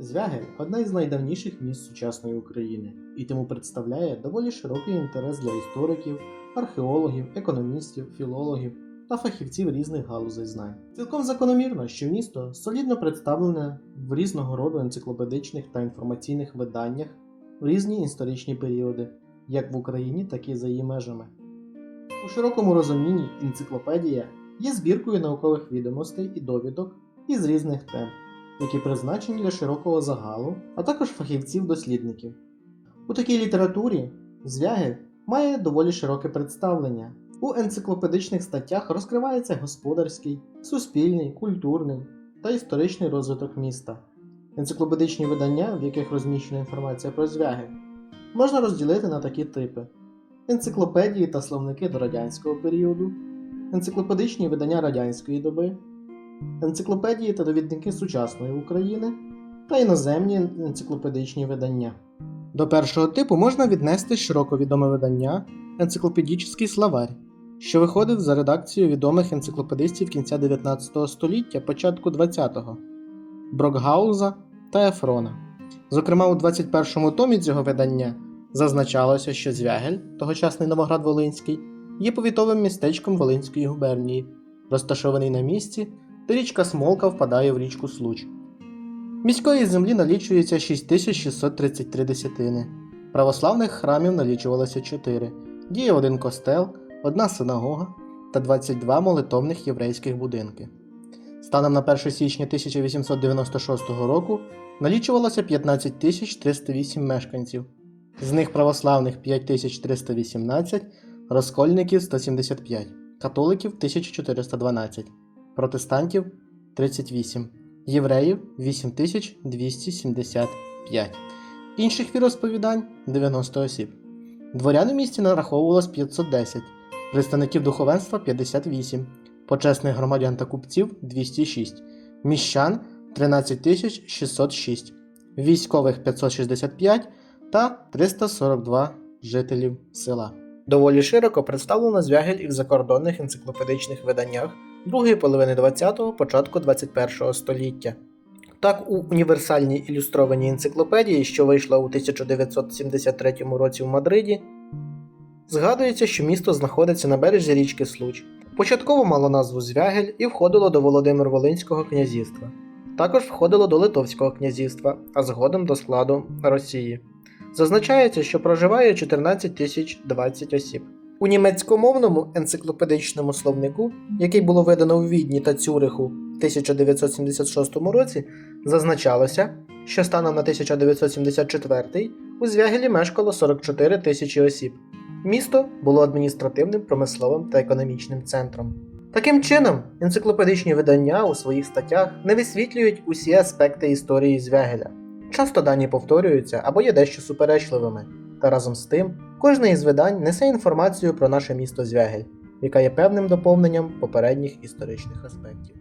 Звягель одна із найдавніших міст сучасної України і тому представляє доволі широкий інтерес для істориків, археологів, економістів, філологів та фахівців різних галузей знань. Цілком закономірно, що місто солідно представлене в різного роду енциклопедичних та інформаційних виданнях в різні історичні періоди, як в Україні, так і за її межами. У широкому розумінні енциклопедія є збіркою наукових відомостей і довідок із різних тем, які призначені для широкого загалу, а також фахівців-дослідників. У такій літературі Звягель має доволі широке представлення. У енциклопедичних статтях розкривається господарський, суспільний, культурний та історичний розвиток міста. Енциклопедичні видання, в яких розміщена інформація про Звягель, можна розділити на такі типи: енциклопедії та словники до радянського періоду, енциклопедичні видання радянської доби, енциклопедії та довідники сучасної України та іноземні енциклопедичні видання. До першого типу можна віднести широко відоме видання Енциклопедічний словарь, що виходив за редакцією відомих енциклопедистів кінця 19 століття, початку 20-го Брокгауза та Ефрона. Зокрема, у 21-му томі цього видання зазначалося, що Звягель, тогочасний Новоград Волинський, є повітовим містечком Волинської губернії, розташований на місці, де річка Смолка впадає в річку Случ. Міської землі налічується 6633 десятини. Православних храмів налічувалося 4. Діє один костел, одна синагога та 22 молитовних єврейських будинки. Станом на 1 січня 1896 року налічувалося 15 308 мешканців, з них православних 5318, розкольників 175, католиків 1412, протестантів 38, євреїв 8275, інших віросповідань 90 осіб. Дворян у місті нараховувалось 510, представників духовенства 58, почесних громадян та купців 206, міщан 13 606, військових 565 та 342 жителів села. Доволі широко представлено звягель і в закордонних енциклопедичних виданнях другої половини 20-го, початку 21-го століття. Так, у універсальній ілюстрованій енциклопедії, що вийшла у 1973 році в Мадриді, згадується, що місто знаходиться на березі річки Случ. Початково мало назву Звягель і входило до Володимир-Волинського князівства. Також входило до Литовського князівства, а згодом до складу Росії. Зазначається, що проживає 14 тисяч 20 осіб. У німецькомовному енциклопедичному словнику, який було видано у Відні та Цюриху в 1976 році, зазначалося, що станом на 1974 у Звягелі мешкало 44 тисячі осіб. Місто було адміністративним, промисловим та економічним центром. Таким чином, енциклопедичні видання у своїх статтях не висвітлюють усі аспекти історії Звягеля. Часто дані повторюються або є дещо суперечливими, та разом з тим, кожне із видань несе інформацію про наше місто Звягель, яка є певним доповненням попередніх історичних аспектів.